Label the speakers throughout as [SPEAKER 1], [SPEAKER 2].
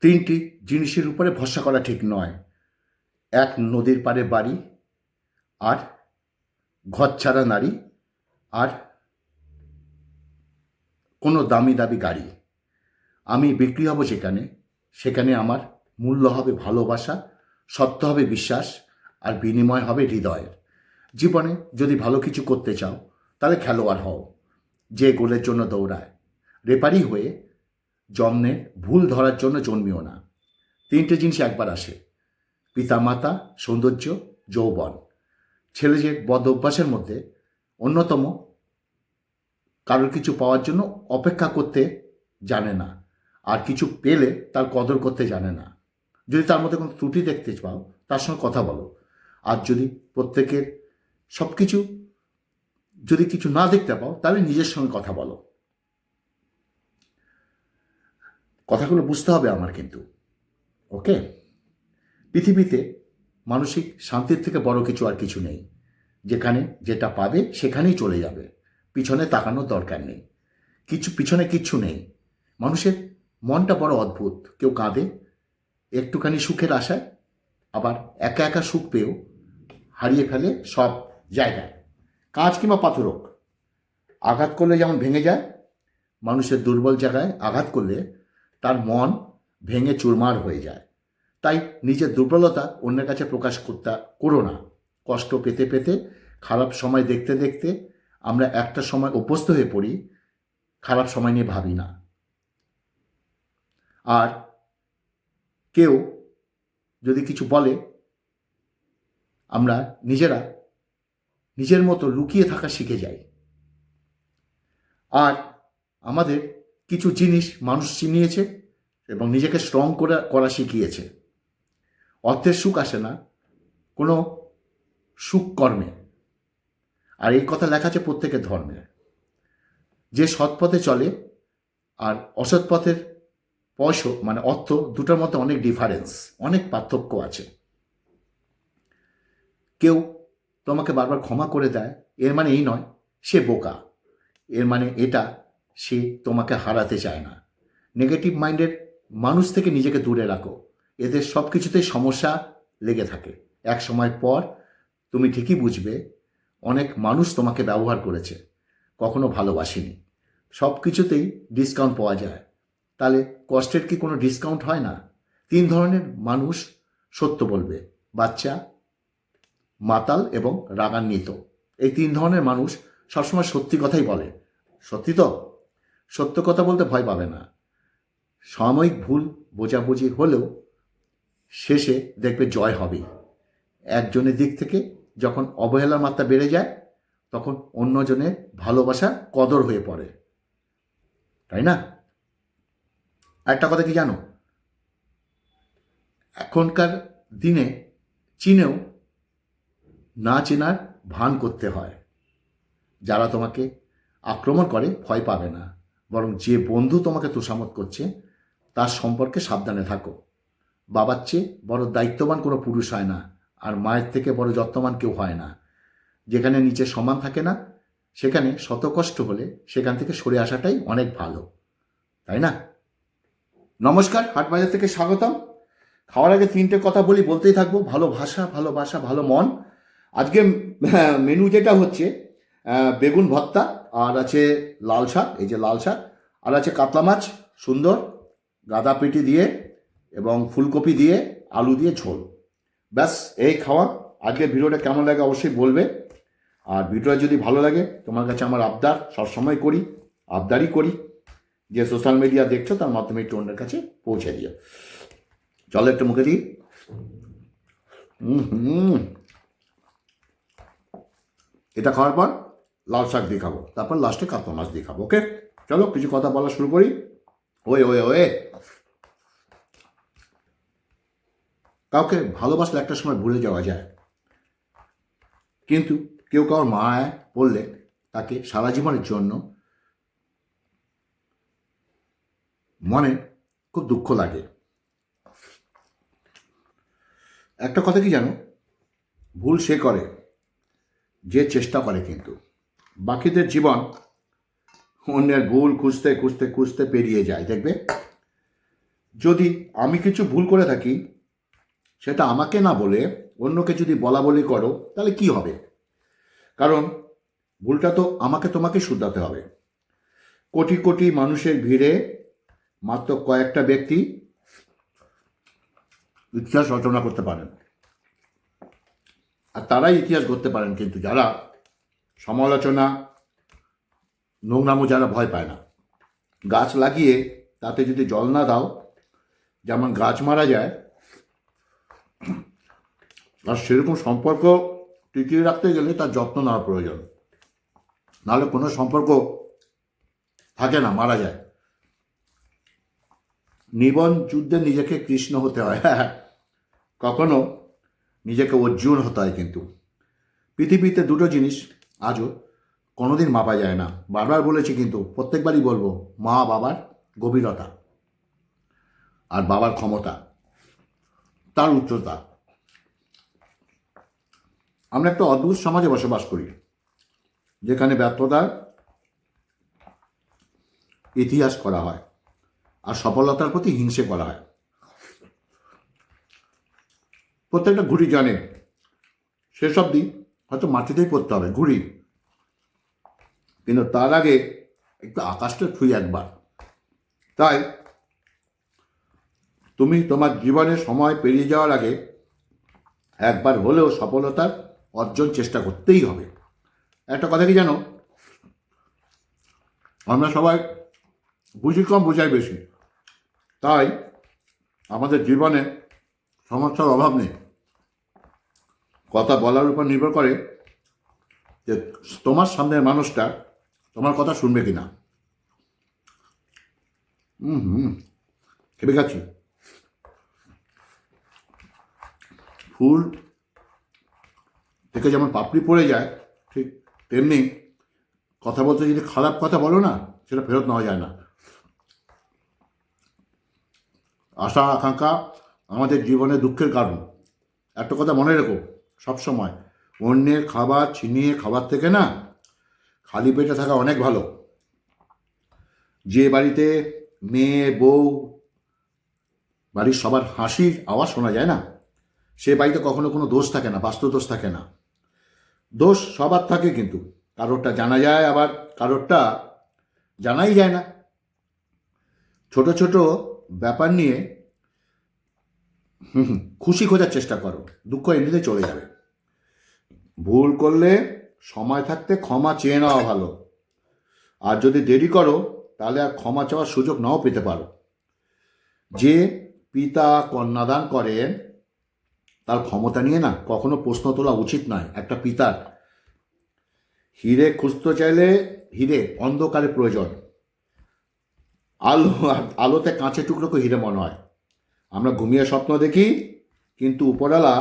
[SPEAKER 1] তিনটি জিনিসের উপরে ভরসা করা ঠিক নয়। এক, নদীর পাড়ে বাড়ি। আর, ঘর ছাড়া নারী। আর, কোনো দামি দামি গাড়ি। আমি বিক্রি হব যেখানে। সেখানে আমার মূল্য হবে ভালোবাসা, সত্য হবে বিশ্বাস, আর বিনিময় হবে হৃদয়ের জীবনে যদি ভালো কিছু করতে চাও, তাহলে খেলোয়াড় হও। যে গোলের জন্য দৌড়ায়। রেপারি হয়ে জন্মে ভুল ধরার জন্য জন্মিও না। তিনটে জিনিস একবার আসে। পিতামাতা, সৌন্দর্য, যৌবন। ছেলে যে বদ অভ্যাসের মধ্যে অন্যতম, কারোর কিছু পাওয়ার জন্য অপেক্ষা করতে জানে না। আর কিছু পেলে তার কদর করতে জানে না। যদি তার মধ্যে কোনো ত্রুটি দেখতে পাও, তার সঙ্গে কথা বলো। আর যদি প্রত্যেকের সব কিছু যদি কিছু না দেখতে পাও, তাহলে নিজের সঙ্গে কথা বলো। কথাগুলো বুঝতে হবে আমার কিন্তু। ওকে? পৃথিবীতে মানসিক শান্তির থেকে বড় কিছু আর কিছু নেই। যেখানে যেটা পাবে সেখানেই চলে যাবে। পিছনে তাকানোর দরকার নেই। কিছু, পিছনে কিচ্ছু নেই। মানুষের মনটা বড় অদ্ভুত। কেউ কাঁদে, একটুখানি সুখের আশায়, আবার একা একা সুখ পেয়েও হারিয়ে ফেলে সব জায়গায়। কাঁচ কিংবা পাথর হোক আঘাত করলে যেমন ভেঙে যায়, মানুষের দুর্বল জায়গায় আঘাত করলে তার মন ভেঙে চুরমার হয়ে যায়। তাই নিজের দুর্বলতা অন্যের কাছে প্রকাশ করতে করো না। কষ্ট পেতে পেতে, খারাপ সময় দেখতে দেখতে আমরা একটা সময় অভ্যস্ত হয়ে পড়ি, খারাপ সময় নিয়ে ভাবি না। আর কেউ যদি কিছু বলে, আমরা নিজেরা নিজের মতো লুকিয়ে থাকা শিখে যাই। আর আমাদের কিছু জিনিস মানুষ চিনিয়েছে এবং নিজেকে স্ট্রং করে, করা শিখিয়েছে। অর্থের সুখ আসে না, কোনো সুখ কর্মে আর এই কথা লেখা আছে প্রত্যেকের ধর্মে। যে সৎ পথে চলে আর অসৎ পথের পয়সা মানে অর্থ, দুটোর মধ্যে অনেক ডিফারেন্স অনেক পার্থক্য আছে। কেউ তোমাকে বারবার ক্ষমা করে দেয়, এর মানে এই নয়, সে বোকা। এর মানে এটা সে তোমাকে হারাতে চায় না। নেগেটিভ মাইন্ডের মানুষ থেকে নিজেকে দূরে রাখো। এদের সব কিছুতেই সমস্যা লেগে থাকে। এক সময় পর তুমি ঠিকই বুঝবে, অনেক মানুষ তোমাকে ব্যবহার করেছে, কখনো ভালোবাসেনি। সব কিছুতেই ডিসকাউন্ট পাওয়া যায়। তাহলে কষ্টের কি কোনো ডিসকাউন্ট হয় না? তিন ধরনের মানুষ সত্য বলবে, বাচ্চা, মাতাল এবং রাগান্বিত। এই তিন ধরনের মানুষ সবসময় সত্যি কথাই বলে। সত্যি তো? সত্য কথা বলতে ভয় পাবে না। সাময়িক ভুল বোঝাবুঝি হলেও শেষে দেখবে জয় হবে একজনের দিক থেকে যখন অবহেলার মাত্রা বেড়ে যায়, তখন অন্যজনের ভালোবাসা কদর হয়ে পড়ে। তাই না? একটা কথা কি জানো? এখনকার দিনে চীনেও না চেনার ভান করতে হয়। যারা তোমাকে আক্রমণ করে ভয় পাবে না। বরং যে বন্ধু তোমাকে তোষামত করছে তার সম্পর্কে সাবধানে থাকো। বাবার চেয়ে বড় দায়িত্ববান কোনো পুরুষ হয় না আর মায়ের থেকে বড় যত্নবান কেউ হয় না। যেখানে নিচে সমান থাকে না সেখানে শত কষ্ট হলে সেখান থেকে সরে আসাটাই অনেক ভালো। তাই না? নমস্কার হাটবাজার থেকে স্বাগতম। খাওয়ার আগে তিনটে কথা বলি বলতেই থাকব ভালো ভাষা ভালো ভাষা ভালো মন। আজকে হ্যাঁ, মেনু যেটা হচ্ছে বেগুন ভর্তা আর আছে লাল শাক, এই যে লাল শাক। আর আছে কাতলা মাছ, সুন্দর। গাদা পেটি দিয়ে এবং ফুলকপি দিয়ে আলু দিয়ে ঝোল। ব্যাস, এই খাওয়া। আজকে ভিডিওটা কেমন লাগে অবশ্যই বলবে। আর ভিডিওটা যদি ভালো লাগে, তোমার কাছে আমার আবদার, সবসময় করি, আবদারই করি। যে সোশ্যাল মিডিয়া দেখছ, তার মাধ্যমে একটু অন্যের কাছে পৌঁছে দিও। চলো একটু মুখে দিই। হুম। এটা খাওয়ার পর লাল শাক দিয়ে খাব, তারপর লাস্টে কাতলা মাছ দিয়ে খাব ওকে চলো, কিছু কথা বলা শুরু করি। ওয়ে ওয়ে ওয়ে। কাউকে ভালোবাসলে একটা সময় ভুলে যাওয়া যায়। কিন্তু কেউ কারোর মায় পড়লে তাকে সারা জীবনের জন্য মনে খুব দুঃখ লাগে। একটা কথা কি জানো? ভুল সে করে, যে চেষ্টা করে কিন্তু। বাকিদের জীবন অন্যের ভুল খুঁজতে খুঁজতে খুঁজতে পেরিয়ে যায়, দেখবে? যদি আমি কিছু ভুল করে থাকি, সেটা আমাকে না বলে অন্যকে যদি বলা বলি করো, তাহলে কি হবে? কারণ ভুলটা তো আমাকে তোমাকে শুধরাতে হবে। কোটি কোটি মানুষের ভিড়ে মাত্র কয়েকটা ব্যক্তি ইতিহাস রচনা করতে পারেন। আর তারাই ইতিহাস করতে পারেন, কিন্তু যারা সমালোচনা, নোংরামো যারা ভয় পায় না। গাছ লাগিয়ে তাতে যদি জল না দাও, যেমন গাছ মারা যায়, আর সেরকম সম্পর্ক টিকিয়ে রাখতে গেলে তার যত্ন নেওয়া প্রয়োজন। নাহলে কোনো সম্পর্ক থাকে না, মারা যায়। নিবন যুদ্ধে নিজেকে কৃষ্ণ হতে হয়। কখনো নিজেকে অর্জুন হতে হয় কিন্তু। পৃথিবীতে দুটো জিনিস আজও কোনোদিন মাপা যায় না। বারবার বলেছি কিন্তু প্রত্যেকবারই বলব, মা বাবার গভীরতা আর বাবার ক্ষমতা, তার উচ্চতা। আমরা একটা অদ্ভুত সমাজে বসবাস করি, যেখানে ব্যর্থতার ইতিহাস করা হয় আর সফলতার প্রতি হিংসে করা হয়। প্রত্যেকটা ঘুড়ি জানে, সেসব দিক হয়তো মাটিতেই পড়তে হবে, ঘুড়ি। কিন্তু তার আগে একটু আকাশটা ছুঁই একবার। তাই তুমি তোমার জীবনে সময় পেরিয়ে যাওয়ার আগে একবার হলেও সফলতার অর্জন চেষ্টা করতেই হবে। একটা কথা কি জানো? আমরা সবাই বুঝি কম, বোঝাই বেশি। তাই আমাদের জীবনে সমস্যার অভাব নেই। কথা বলার উপর নির্ভর করে যে তোমার সামনের মানুষটা তোমার কথা শুনবে কি না হুম হুম, খেপে গেছি। ফুল থেকে যেমন পাপড়ি পড়ে যায়, ঠিক তেমনি কথা বলতে যদি খারাপ কথা বলো না, সেটা ফেরত নেওয়া যায় না। আশা, আকাঙ্ক্ষা আমাদের জীবনে দুঃখের কারণ। একটা কথা মনে রেখো সবসময় অন্যের খাবার ছিনিয়ে খাবার থেকে না, খালি পেটে থাকা অনেক ভালো। যে বাড়িতে মেয়ে, বউ, বাড়ির সবার হাসির আওয়াজ শোনা যায় না, সে বাড়িতে কখনো কোনো দোষ থাকে না বাস্তু দোষ থাকে না। দোষ সবার থাকে কিন্তু, কারোরটা জানা যায় আবার কারোরটা জানাই যায় না। ছোট ছোট ব্যাপার নিয়ে হুম খুশি খোঁজার চেষ্টা করো, দুঃখ এমনিতে চলে যাবে। ভুল করলে সময় থাকতে ক্ষমা চেয়ে নেওয়া ভালো। আর যদি দেরি করো, তাহলে আর ক্ষমা চাওয়ার সুযোগ নাও পেতে পারো। যে পিতা কন্যাদান করেন তার ক্ষমতা নিয়ে না কখনো প্রশ্ন তোলা উচিত নয়, একটা পিতার। হিরে খুঁজতে চাইলে হিরে, অন্ধকারে প্রয়োজন। আলো, আলোতে কাঁচের টুকরোকে হিরে মনে হয়। আমরা ঘুমিয়ে স্বপ্ন দেখি, কিন্তু উপরওয়ালা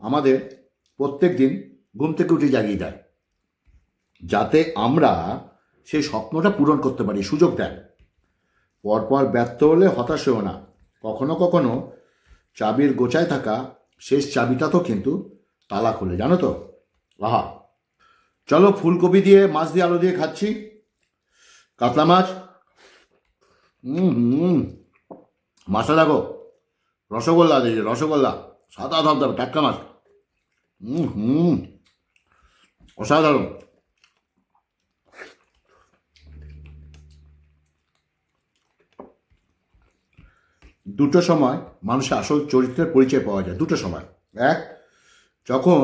[SPEAKER 1] আমাদের প্রত্যেক দিন ঘুম থেকে উঠে জাগিয়ে দেয়, যাতে আমরা সেই স্বপ্নটা পূরণ করতে পারি, সুযোগ দেন পরপর ব্যর্থ হলে হতাশ হও না। কখনো কখনো চাবির গোছায় থাকা শেষ চাবিটা তো কিন্তু তালা খোলে, জানো তো? আহা। চলো ফুলকপি দিয়ে, মাছ দিয়ে আলু দিয়ে খাচ্ছি। কাতলা মাছ। হুম হুম। মাছটা দেখো। রসগোল্লা দিয়েছে, রসগোল্লা। সাদা ধবধবে টাটকা মাছ। হুম অসাধারণ। দুটো সময় মানুষের আসল চরিত্রের পরিচয় পাওয়া যায়, দুটো সময়। এক, যখন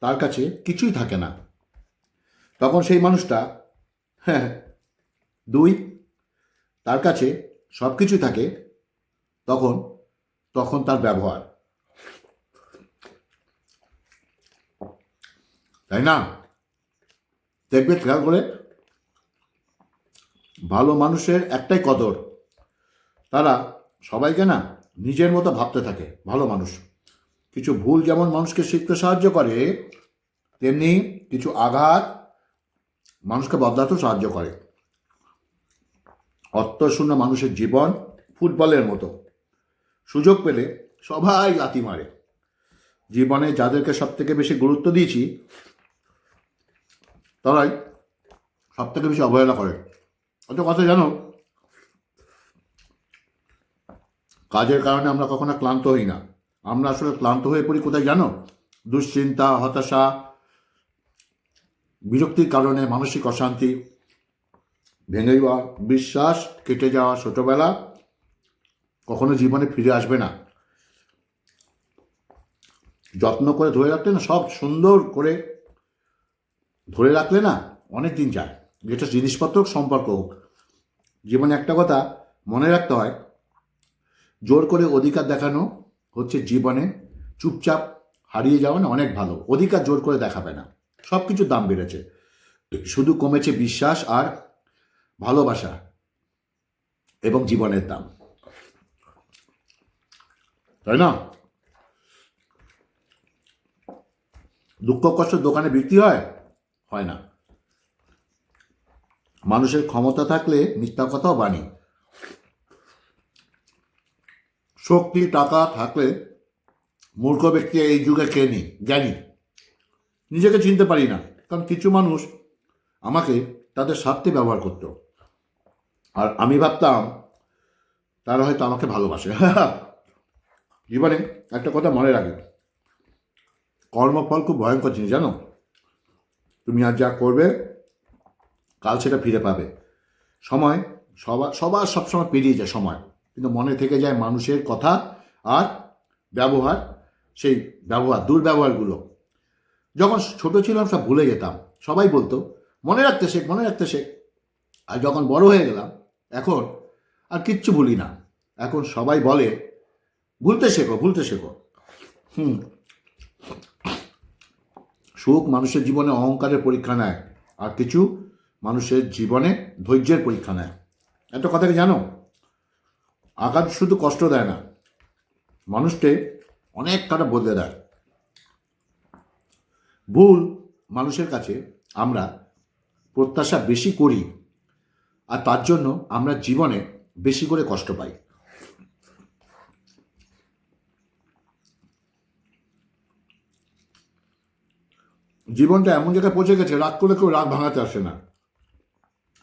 [SPEAKER 1] তার কাছে কিছুই থাকে না, তখন সেই মানুষটা হ্যাঁ দুই, তার কাছে সব কিছু থাকে, তখন তখন তার ব্যবহার। তাই না? দেখবে, খেয়াল করে। ভালো মানুষের একটাই কদর। তারা সবাইকে না নিজের মতো ভাবতে থাকে, ভালো মানুষ। কিছু ভুল যেমন মানুষকে শিখতে সাহায্য করে, তেমনি কিছু আঘাত মানুষকে বদলাতেও সাহায্য করে। অর্থশূন্য মানুষের জীবন ফুটবলের মতো। সুযোগ পেলে সবাই লাথি মারে। জীবনে যাদেরকে সব থেকে বেশি গুরুত্ব দিয়েছি, তারাই সব থেকে বেশি অবহেলা করে। অত কথা জানো, কাজের কারণে আমরা কখনো ক্লান্ত হই না। আমরা আসলে ক্লান্ত হয়ে পড়ি কোথায় জানো? দুশ্চিন্তা, হতাশা, বিরক্তির কারণে মানসিক অশান্তি, ভেঙে যাওয়া, বিশ্বাস কেটে যাওয়া ছোটবেলা কখনো জীবনে ফিরে আসবে না। যত্ন করে ধরে রাখলে না, সব সুন্দর করে ধরে রাখলে না, অনেক দিন যায়। যেটা জিনিসপত্র সম্পর্ক হোক। জীবনে একটা কথা মনে রাখতে হয়, জোর করে অধিকার দেখানো হচ্ছে জীবনে, চুপচাপ হারিয়ে যাওয়া না অনেক ভালো। অধিকার জোর করে দেখাবে না। সব কিছুর দাম বেড়েছে। শুধু কমেছে বিশ্বাস আর ভালোবাসা এবং জীবনের দাম। তাই না? দুঃখ কষ্ট দোকানে বিক্রি হয়? হয় না। মানুষের ক্ষমতা থাকলে মিথ্যা কথাও বাণী। শক্তি, টাকা থাকলে মূর্খ ব্যক্তি এই যুগে কে নি জ্ঞানী। নিজেকে চিনতে পারি না, কারণ কিছু মানুষ আমাকে তাদের স্বার্থে ব্যবহার করতো। আর আমি ভাবতাম, তারা হয়তো আমাকে ভালোবাসে। জীবনে একটা কথা মনে রাখে। কর্মফল খুব ভয়ঙ্কর জিনিস, জানো? তুমি আজ যা করবে, কাল সেটা ফিরে পাবে। সময় সবার সবার সবসময় পেরিয়ে যায় সময়। কিন্তু মনে থেকে যায় মানুষের কথা আর ব্যবহার, সেই ব্যবহার, দুর্ব্যবহারগুলো। যখন ছোট ছিলাম, সব ভুলে যেতাম। সবাই বলতো, মনে রাখতে শেখ, মনে রাখতে শেখ। আর যখন বড় হয়ে গেলাম, এখন আর কিচ্ছু ভুলি না। এখন সবাই বলে ভুলতে শেখো ভুলতে শেখো। হুম। সুখ মানুষের জীবনে অহংকারের পরীক্ষা নেয়, আর কিছু মানুষের জীবনে ধৈর্যের পরীক্ষা নেয়। একটা কথা কি জানো? আঘাত শুধু কষ্ট দেয় না, মানুষকে অনেক কাটা বদলে দেয়। ভুল মানুষের কাছে আমরা প্রত্যাশা বেশি করি, আর তার জন্য আমরা জীবনে বেশি করে কষ্ট পাই। জীবনটা এমন জায়গায় পৌঁছে গেছে, রাগ করলে কেউ রাগ ভাঙাতে আসে না।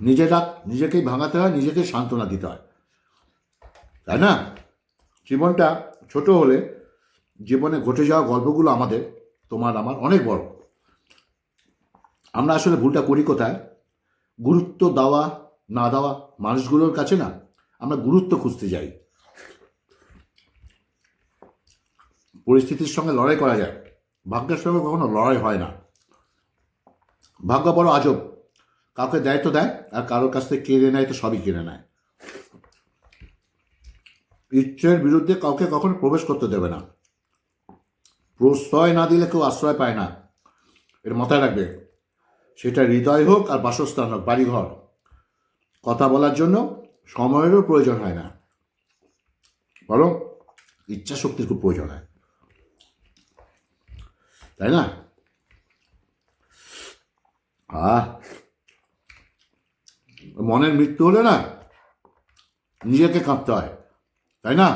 [SPEAKER 1] নিজের রাগ নিজেকেই ভাঙাতে হয় নিজেকেই সান্ত্বনা দিতে হয়। তাই না? জীবনটা ছোট হলে জীবনে ঘটে যাওয়া গল্পগুলো আমাদের, তোমার আমার অনেক বড়। আমরা আসলে ভুলটা করি কোথায়? গুরুত্ব দেওয়া, না দেওয়া মানুষগুলোর কাছে না, আমরা গুরুত্ব খুঁজতে যাই। পরিস্থিতির সঙ্গে লড়াই করা যায়। ভাগ্যের সঙ্গে কখনো লড়াই হয় না। ভাগ্য বড় আজব। কাউকে দেয় তো দেয়, আর কারোর কাছ থেকে কেড়ে নেয় তো সবই কেড়ে নেয়। ইচ্ছের বিরুদ্ধে কাউকে কখনো প্রবেশ করতে দেবে না। প্রশ্রয় না দিলে কেউ আশ্রয় পায় না। এর মাথায় রাখবে। সেটা হৃদয় হোক আর বাসস্থান হোক, বাড়িঘর। কথা বলার জন্য সময়েরও প্রয়োজন হয় না। বরং ইচ্ছা শক্তির খুব প্রয়োজন হয়। তাই না? মনের মৃত্যু হলে না নিজেকে কাঁপতে হয়, তাই না?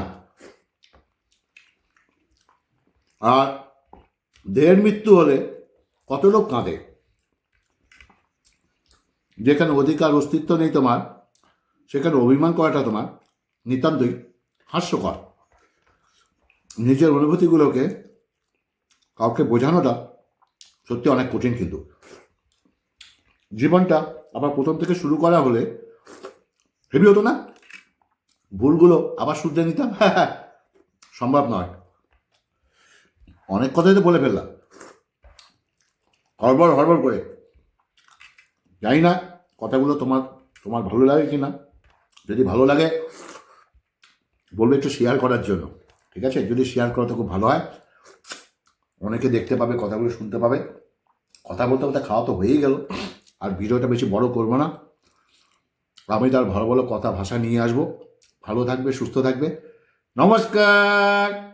[SPEAKER 1] আর দেহের মৃত্যু হলে কত লোক কাঁদে? যেখানে অধিকার, অস্তিত্ব নেই তোমার, সেখানে অভিমান করাটা তোমার নিতান্তই হাস্যকর। নিজের অনুভূতিগুলোকে কাউকে বোঝানোটা সত্যি অনেক কঠিন কিন্তু। জীবনটা আবার প্রথম থেকে শুরু করা হলে হেভি হতো না? ভুলগুলো আবার শুধরে নিতাম? সম্ভব নয়। অনেক কথাই তো বলে ফেললাম। হড়বড় হড়বড় করে। জানি না কথাগুলো তোমার তোমার ভালো লাগে কি না যদি ভালো লাগে, বলবে একটু শেয়ার করার জন্য। ঠিক আছে? যদি শেয়ার করা তো খুব ভালো হয়। অনেকে দেখতে পাবে, কথাগুলো শুনতে পাবে। কথা বলতে বলতে খাওয়া তো হয়েই গেল। আর ভিডিওটা বেশি বড় করব না। আমি তার ভালো ভালো কথা ভাষা নিয়ে আসব। ভালো থাকবে, সুস্থ থাকবে। নমস্কার!